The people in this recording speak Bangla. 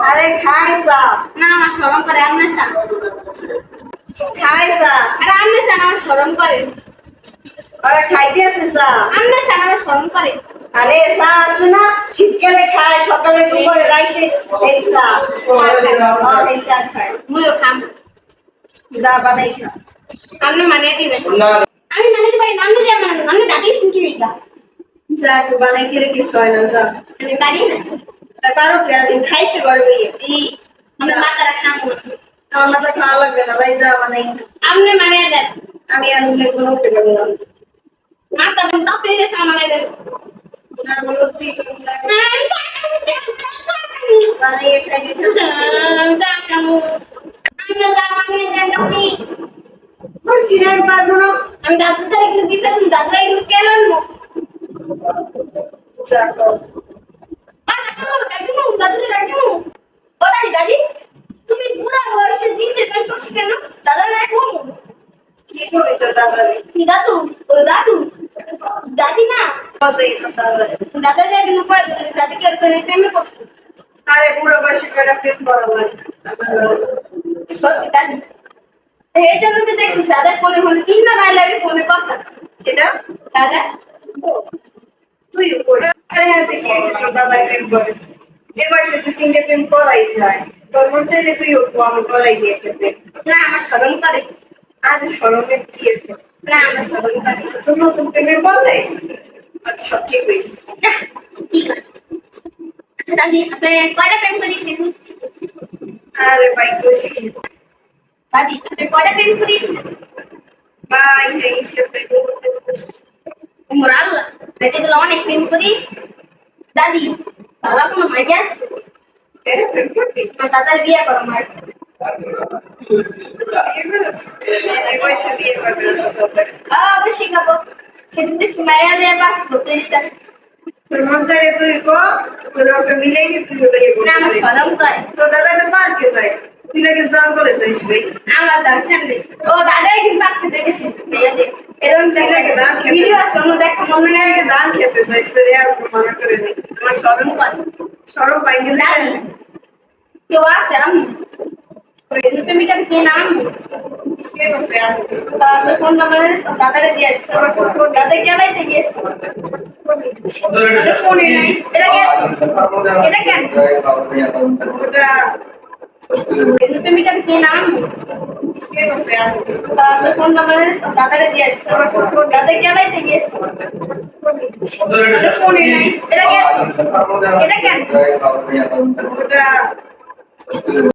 আর আমি খাই না আমার করে আমি খাই আরে আমি আমার করে আরে খাইতে আছে আমি না, আমার সরম করে আরে আছে না শীতকালে খায় সকালে দুপুরে রাইতে এই হ্যাঁ, খায় মুইও খাম যা বানাই খা আপনি মানিয়ে দিবেন আমি মানিয়ে দিই নাম দিয়ে মানে আমি দাদি দিই যা একটু বানাই খেলে কিছু হয় না যা। আমি পারি না। আর পারো কি আর দিন খাইতে পারবে এই আমি মাতারা খামু আমার। মাথা খাওয়া লাগবে না ভাই যা বানাই। আপনি মানিয়ে দেন। আমি আর কোনো উঠতে পারব না। মাতা বোন দাঁতে দিয়ে সামালে দেন। না পারব না। আমি চা খামু বানাইয়ে খাই দিতে চা খামু আমি যা মানিয়ে দেন দাদি কইছি না আমি পারব না। আমি দাদু তার এগুলো বিচার দাদু এগুলো কেন আনব যা কর আ, দাদু দাদু দাদু দাদু ও দাদি দাদি আর বুড়ো বয়সে লাগে সত্যি দাদি এই জন্য তো দেখছিস দাদা ফোনে ফোনে তিন না মাইল লাগে ফোনে কথা এটা দাদা তুই কই আরে হ্যাঁ দেখি এসে তোর দাদা প্রেম করে। এ বয়সে তুই তিনটে প্রেম করাই যায়। তোর মন চাইলে তুই আমি করাই দিয়ে একটা প্রেম না আমার স্মরণ করে। আরে সরমে কি আছে? না আমার স্মরণ করে নতুন নতুন প্রেমের বলে? আর সব ঠিক হয়েছে। ঠিক আছে। আচ্ছা দাদি আপনি কয়টা প্রেম করিয়েছেন আরে ভাই খুশি। দাদি আপনি কয়টা প্রেম করিয়েছেন ভাই এই সে প্রেম করছে উমর আল্লাহ অনেক প্রেম করিস দাদি বালা কোনো মাইয়া আছে দাদার বিয়ে করো মার অবশ্যই খাব খেতে মায়া দিয়ে বাস করতে দিতেছে তোর মন তুই কো তোর ওকে মিলাই দিয়ে তুই ওটা না আমার করতে স্মরণ করে তোর দাদা তো পার্কে যায় তুই নাকি জঙ্গলে যাইস ভাই আমার দরকার ও দাদা একদিন পাক খেতে গেছে মেয়ে দেখ এরকম নাকি ধান খেতে ভিডিও আছে দেখা। মনে নাকি ধান খেতে তোর আর মানা করে নি আমার স্মরণ করে সরো বাইকে দাদি যাই কেউ আছে আমি। ওই প্রেমিকার কি নাম বসে আর তারপর ফোন নাম্বার দাদারে দিয়ে দিচ্ছে দাদা গেলাইতে গিয়েছে শুনি নাই। এটা কেন এটা কেন প্রেমিকার কি নাম? ফোন নাম্বার দাদারে দিয়ে দাদা গেলাইতে গিয়েছে। শুনি নাই। এটা কেন? এটা কেন?